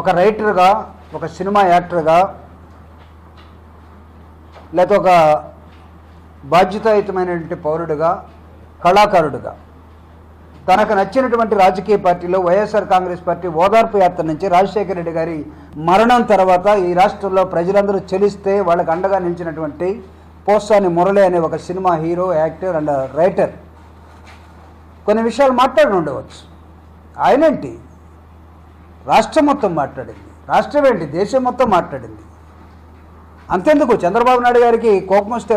ఒక రైటర్గా ఒక సినిమా యాక్టర్గా లేకపోతే ఒక బాధ్యతాయుతమైనటువంటి పౌరుడిగా కళాకారుడిగా. తనకు నచ్చినటువంటి రాజకీయ పార్టీలో వైఎస్ఆర్ కాంగ్రెస్ పార్టీ ఓదార్పు యాత్ర నుంచి రాజశేఖర రెడ్డి గారి మరణం తర్వాత ఈ రాష్ట్రంలో ప్రజలందరూ చెలిస్తే వాళ్ళకి అండగా నిలిచినటువంటి పోసాని మురళి అనే ఒక cinema hero actor and writer కొన్ని విషయాలు మాట్లాడి ఉండవచ్చు. ఆయనేంటి రాష్ట్రం మొత్తం మాట్లాడింది. రాష్ట్రం ఏంటి? దేశం మొత్తం మాట్లాడింది. అంతెందుకు? చంద్రబాబు నాయుడు గారికి కోపం వస్తే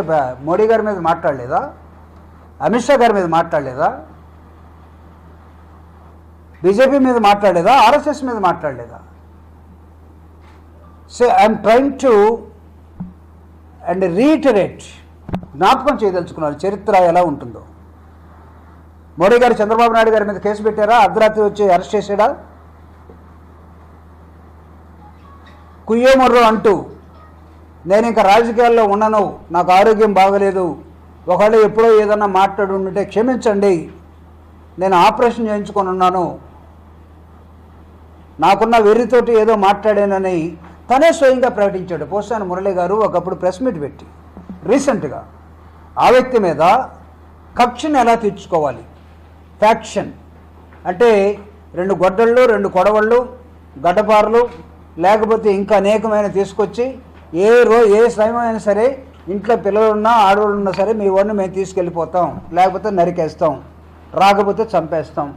మోడీ గారి మీద మాట్లాడలేదా? అమిత్ షా గారి మీద మాట్లాడలేదా? బీజేపీ మీద మాట్లాడలేదా? ఆర్ఎస్ఎస్ మీద మాట్లాడలేదా? So I'm trying to and reiterate జ్ఞాపకం చేయదలుచుకున్నారు చరిత్ర ఎలా ఉంటుందో. మోడీ గారు చంద్రబాబు నాయుడు గారి మీద కేసు పెట్టారా? అర్ధరాత్రి వచ్చి అరెస్ట్ చేశాడా? కుయ్యోమర్రు అంటూ నేను ఇంకా రాజకీయాల్లో ఉండను నాకు ఆరోగ్యం బాగలేదు ఒకవేళ ఎప్పుడో ఏదన్నా మాట్లాడి ఉంటే క్షమించండి నేను ఆపరేషన్ చేయించుకొని ఉన్నాను. నాకున్న వెర్రితోటి ఏదో మాట్లాడానని తనే స్వయంగా ప్రకటించాడు. పోసాని మురళి గారు ఒకప్పుడు ప్రెస్ మీట్ పెట్టి రీసెంట్గా. ఆ వ్యక్తి మీద కక్షను ఎలా తీర్చుకోవాలి? ఫ్యాక్షన్. అంటే రెండు గొడ్డళ్ళు రెండు కొడవళ్ళు గడ్డపారలు లేకపోతే ఇంకా అనేకమైన తీసుకొచ్చి ఏ రో ఏ సమయమైనా సరే ఇంట్లో పిల్లలున్నా ఆడవాళ్ళు ఉన్నా సరే మీ వాడిని మేము తీసుకెళ్ళిపోతాం. లేకపోతే నరికేస్తాం. రాకపోతే చంపేస్తాం.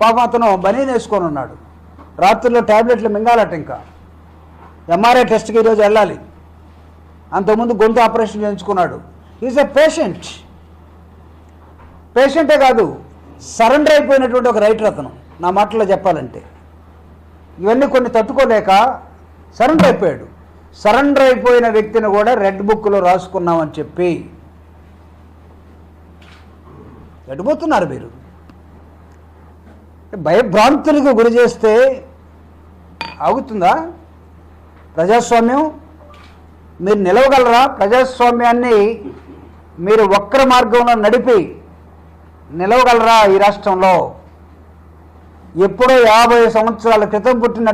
పాపం అతను బనీ వేసుకొని ఉన్నాడు. రాత్రుల్లో ట్యాబ్లెట్లు మింగాలట ఇంకా. ఎంఆర్ఐ టెస్ట్కి ఈరోజు వెళ్ళాలి. అంతకుముందు గొంతు ఆపరేషన్ చేయించుకున్నాడు. ఈజ్ ఎ పేషెంట్ పేషెంటే కాదు సరెండర్ అయిపోయినటువంటి ఒక రైటర్ అతను. నా మాటలో చెప్పాలంటే. ఇవన్నీ కొన్ని తట్టుకోలేక సరెండర్ అయిపోయాడు. సరెండర్ అయిపోయిన వ్యక్తిని కూడా రెడ్ బుక్లో రాసుకున్నామని చెప్పి ఎడిపోతున్నారు మీరు. భయభ్రాంతులకు గురి చేస్తే ఆగుతుందా? ప్రజాస్వామ్యం మీరు నిలవగలరా? ప్రజాస్వామ్యాన్ని మీరు వక్ర మార్గంలో నడిపి నిలవగలరా ఈ రాష్ట్రంలో? ఎప్పుడో యాభై సంవత్సరాల క్రితం పుట్టిన